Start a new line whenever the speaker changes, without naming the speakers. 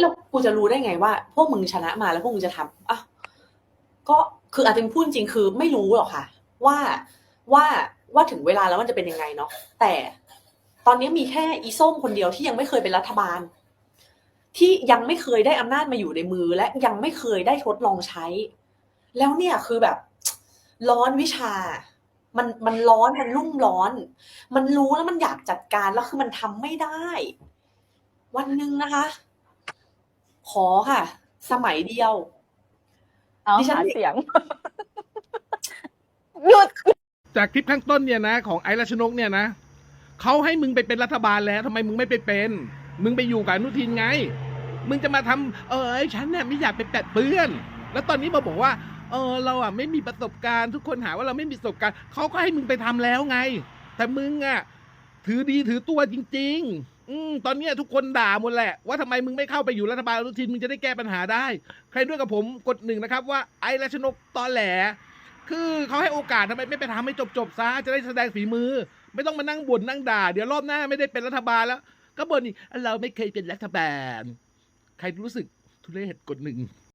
แล้วกูจะรู้ได้ไงว่า พวกมึงชนะมาแล้วพวกมึงจะทำอะก็คืออาจจะพูดจริงคือไม่รู้หรอกค่ะ ว่าว่าว่าถึงเวลาแล้วมันจะเป็นยังไงเนาะแต่ตอนนี้มีแค่อีส้มคนเดียวที่ยังไม่เคยเป็นรัฐบาล ที่ยังไม่เคยได้อำนาจมาอยู่ในมือ และยังไม่เคยได้ทดลองใช้ แล้วเนี่ยคือแบบ ร้อนวิชา มันมันร้อนมันรุ่มร้อน มันรู้แล้วมันอยากจัดการแล้วคือมันทำไม่ได้ วันหนึ่งนะคะ ขอค่ะ สมัยเดียว
เอา
ดิฉัน
หาเสียง หยุด
จากคลิปข้างต้นเนี่ยนะ ของไอซ์รัชนกเนี่ยนะเขาให้มึงไปเป็นรัฐบาลแล้วทำไมมึงไม่ไปเป็น มึงไปอยู่กับอนุทินไง มึงจะมาทำเออไอ้ฉันเนี่ยไม่อยากไปแปดเปื้อน แล้วตอนนี้มาบอกว่า เออเราอะไม่มีประสบการณ์ ทุกคนหาว่าเราไม่มีประสบการณ์เขาก็ให้มึงไปทำแล้วไง แต่มึงอะ ถือดีถือตัวจริง ๆ อืมตอนเนี้ยทุกคนด่าหมดแหละ ว่าทำไมมึงไม่เข้าไปอยู่รัฐบาลอนุทินมึงจะได้แก้ปัญหาได้ ใครด้วยกับผมกดหนึ่งนะครับ ว่าไอ้ราชนกตอแหล คือเขาให้โอกาสทำไมไม่ไปทำให้จบๆซะจะได้แสดงฝีมือ ไม่ต้องมานั่งบ่นนั่งด่า เดี๋ยวรอบหน้าไม่ได้เป็นรัฐบาลแล้ว ก็บ่นอีกเราไม่เคยเป็นรัฐบาล ใครรู้สึกทุเรศกดหนึ่ง